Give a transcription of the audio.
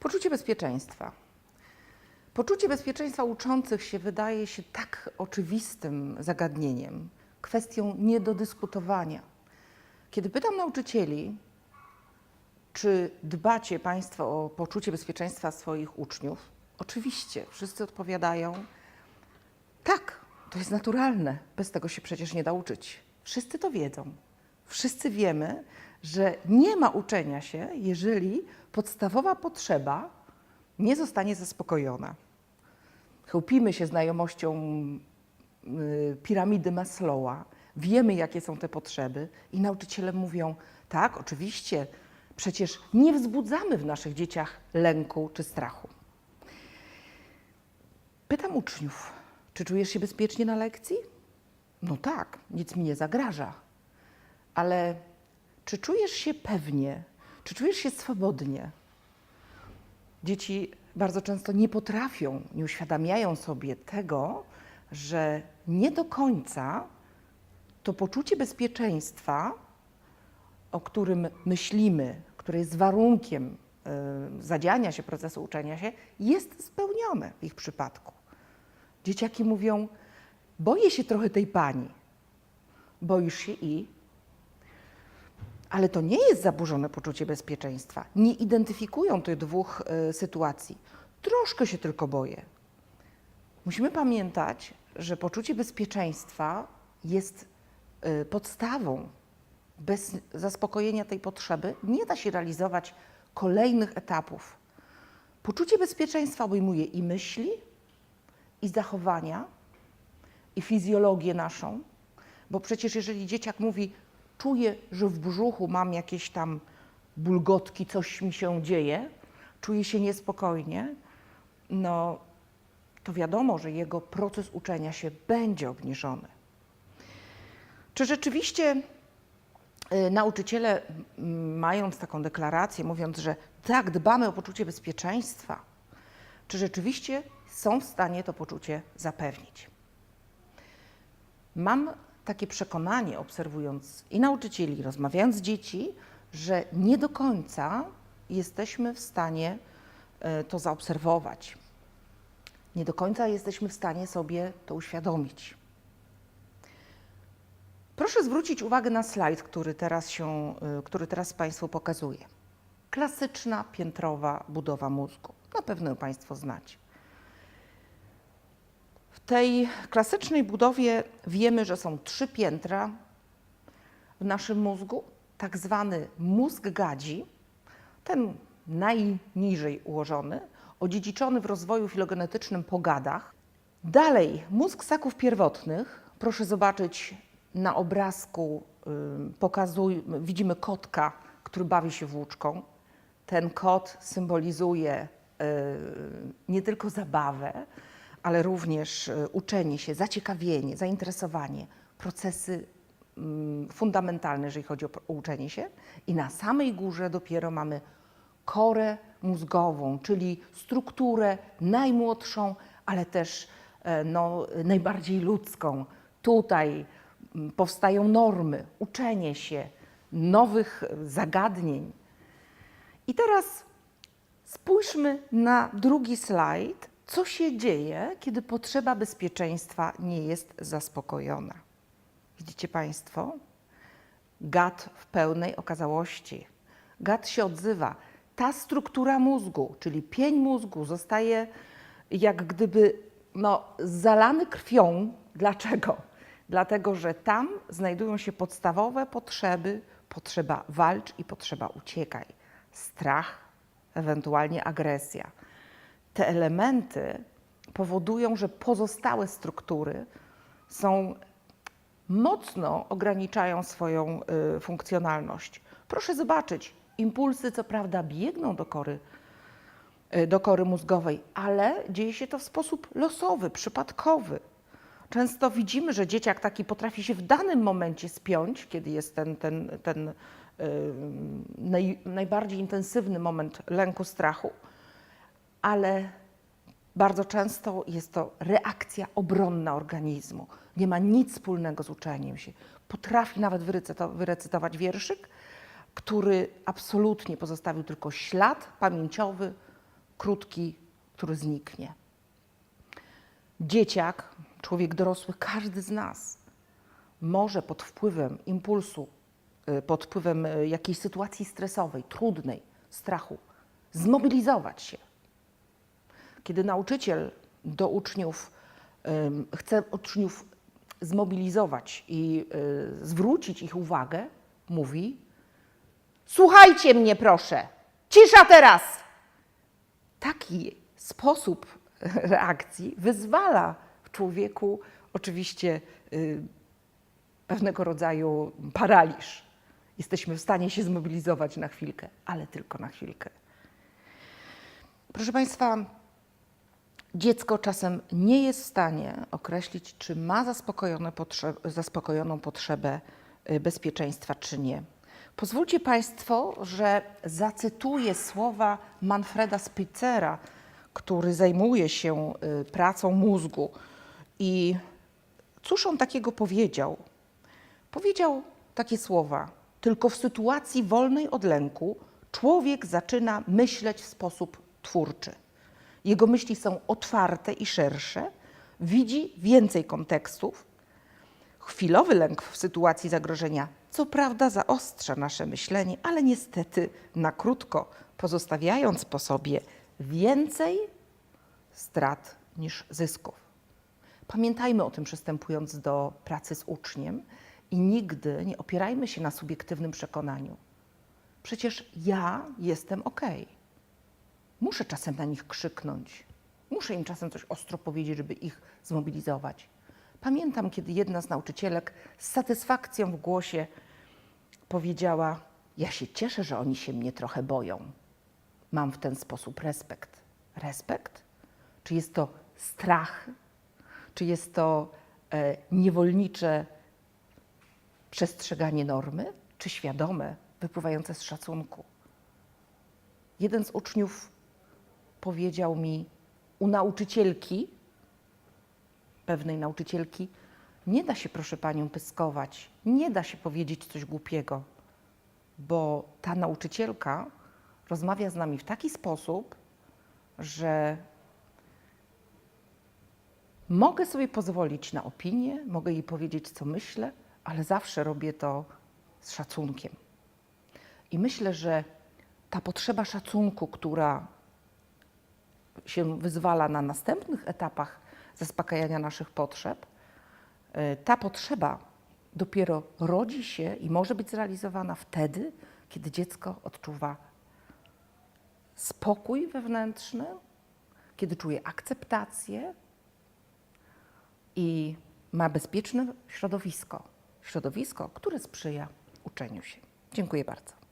Poczucie bezpieczeństwa. Poczucie bezpieczeństwa uczących się wydaje się tak oczywistym zagadnieniem, kwestią nie do dyskutowania. Kiedy pytam nauczycieli, czy dbacie Państwo o poczucie bezpieczeństwa swoich uczniów, oczywiście wszyscy odpowiadają: tak, to jest naturalne, bez tego się przecież nie da uczyć. Wszyscy to wiedzą. Wszyscy wiemy, że nie ma uczenia się, jeżeli podstawowa potrzeba nie zostanie zaspokojona. Chełpimy się znajomością y, piramidy Maslowa, wiemy, jakie są te potrzeby, i nauczyciele mówią: tak, oczywiście, przecież nie wzbudzamy w naszych dzieciach lęku czy strachu. Pytam uczniów, czy czujesz się bezpiecznie na lekcji? No tak, nic mi nie zagraża. Ale czy czujesz się pewnie? Czy czujesz się swobodnie? Dzieci bardzo często nie potrafią, nie uświadamiają sobie tego, że nie do końca to poczucie bezpieczeństwa, o którym myślimy, które jest warunkiem y, zadziania się procesu uczenia się, jest spełnione w ich przypadku. Dzieciaki mówią: Boję się trochę tej pani. Boisz się i. Ale to nie jest zaburzone poczucie bezpieczeństwa. Nie identyfikują tych dwóch y, sytuacji. Troszkę się tylko boję. Musimy pamiętać, że poczucie bezpieczeństwa jest y, podstawą. Bez zaspokojenia tej potrzeby nie da się realizować kolejnych etapów. Poczucie bezpieczeństwa obejmuje i myśli, i zachowania, i fizjologię naszą, bo przecież jeżeli dzieciak mówi, czuję, że w brzuchu mam jakieś tam bulgotki, coś mi się dzieje, czuję się niespokojnie, no to wiadomo, że jego proces uczenia się będzie obniżony. Czy rzeczywiście y, nauczyciele, m, mając taką deklarację, mówiąc, że tak, dbamy o poczucie bezpieczeństwa, czy rzeczywiście są w stanie to poczucie zapewnić? Mam takie przekonanie, obserwując i nauczycieli, rozmawiając z dzieci, że nie do końca jesteśmy w stanie e, to zaobserwować. Nie do końca jesteśmy w stanie sobie to uświadomić. Proszę zwrócić uwagę na slajd, który teraz, się, y, który teraz Państwu pokazuję. Klasyczna piętrowa budowa mózgu. Na pewno ją Państwo znacie. Tej klasycznej budowie wiemy, że są trzy piętra w naszym mózgu. Tak zwany mózg gadzi, ten najniżej ułożony, odziedziczony w rozwoju filogenetycznym po gadach. Dalej, mózg ssaków pierwotnych. Proszę zobaczyć na obrazku, ym, pokazuj, widzimy kotka, który bawi się włóczką. Ten kot symbolizuje y, nie tylko zabawę, ale również y, uczenie się, zaciekawienie, zainteresowanie, procesy mm, fundamentalne, jeżeli chodzi o uczenie się. I na samej górze dopiero mamy korę mózgową, czyli strukturę najmłodszą, ale też e, no, najbardziej ludzką. Tutaj mm, powstają normy, uczenie się nowych e, zagadnień. I teraz spójrzmy na drugi slajd. Co się dzieje, kiedy potrzeba bezpieczeństwa nie jest zaspokojona? Widzicie Państwo? Gad w pełnej okazałości. Gad się odzywa. Ta struktura mózgu, czyli pień mózgu, zostaje jak gdyby no, zalany krwią. Dlaczego? Dlatego, że tam znajdują się podstawowe potrzeby: potrzeba walcz i potrzeba uciekaj, strach, ewentualnie agresja. Te elementy powodują, że pozostałe struktury są mocno ograniczają swoją y, funkcjonalność. Proszę zobaczyć, impulsy co prawda biegną do kory, y, do kory mózgowej, ale dzieje się to w sposób losowy, przypadkowy. Często widzimy, że dzieciak taki potrafi się w danym momencie spiąć, kiedy jest ten, ten, ten y, naj, najbardziej intensywny moment lęku, strachu, ale bardzo często jest to reakcja obronna organizmu. Nie ma nic wspólnego z uczeniem się. Potrafi nawet wyrecyto- wyrecytować wierszyk, który absolutnie pozostawił tylko ślad pamięciowy krótki, który zniknie. Dzieciak, człowiek dorosły, każdy z nas może pod wpływem impulsu, y, pod wpływem y, jakiejś sytuacji stresowej, trudnej, strachu, zmobilizować się. Kiedy nauczyciel do uczniów chce uczniów zmobilizować i y, zwrócić ich uwagę, mówi: Słuchajcie mnie, proszę, cisza teraz! Taki sposób reakcji wyzwala w człowieku oczywiście y, pewnego rodzaju paraliż. Jesteśmy w stanie się zmobilizować na chwilkę, ale tylko na chwilkę. Proszę Państwa, dziecko czasem nie jest w stanie określić, czy ma zaspokojoną potrzebę y, bezpieczeństwa, czy nie. Pozwólcie Państwo, że zacytuję słowa Manfreda Spitzera, który zajmuje się y, pracą mózgu. I cóż on takiego powiedział? Powiedział takie słowa: Tylko w sytuacji wolnej od lęku człowiek zaczyna myśleć w sposób twórczy. Jego myśli są otwarte i szersze, widzi więcej kontekstów. Chwilowy lęk w sytuacji zagrożenia, co prawda, zaostrza nasze myślenie, ale niestety na krótko, pozostawiając po sobie więcej strat niż zysków. Pamiętajmy o tym, przystępując do pracy z uczniem i nigdy nie opierajmy się na subiektywnym przekonaniu. Przecież ja jestem ok. Muszę czasem na nich krzyknąć, muszę im czasem coś ostro powiedzieć, żeby ich zmobilizować. Pamiętam, kiedy jedna z nauczycielek z satysfakcją w głosie powiedziała: Ja się cieszę, że oni się mnie trochę boją. Mam w ten sposób respekt. Respekt? Czy jest to strach? Czy jest to e, niewolnicze przestrzeganie normy, czy świadome, wypływające z szacunku? Jeden z uczniów powiedział mi u nauczycielki, pewnej nauczycielki, nie da się, proszę panią, pyskować, nie da się powiedzieć coś głupiego, bo ta nauczycielka rozmawia z nami w taki sposób, że mogę sobie pozwolić na opinię, mogę jej powiedzieć, co myślę, ale zawsze robię to z szacunkiem. I myślę, że ta potrzeba szacunku, która się wyzwala na następnych etapach zaspokajania naszych potrzeb, y, ta potrzeba dopiero rodzi się i może być zrealizowana wtedy, kiedy dziecko odczuwa spokój wewnętrzny, kiedy czuje akceptację i ma bezpieczne środowisko. Środowisko, które sprzyja uczeniu się. Dziękuję bardzo.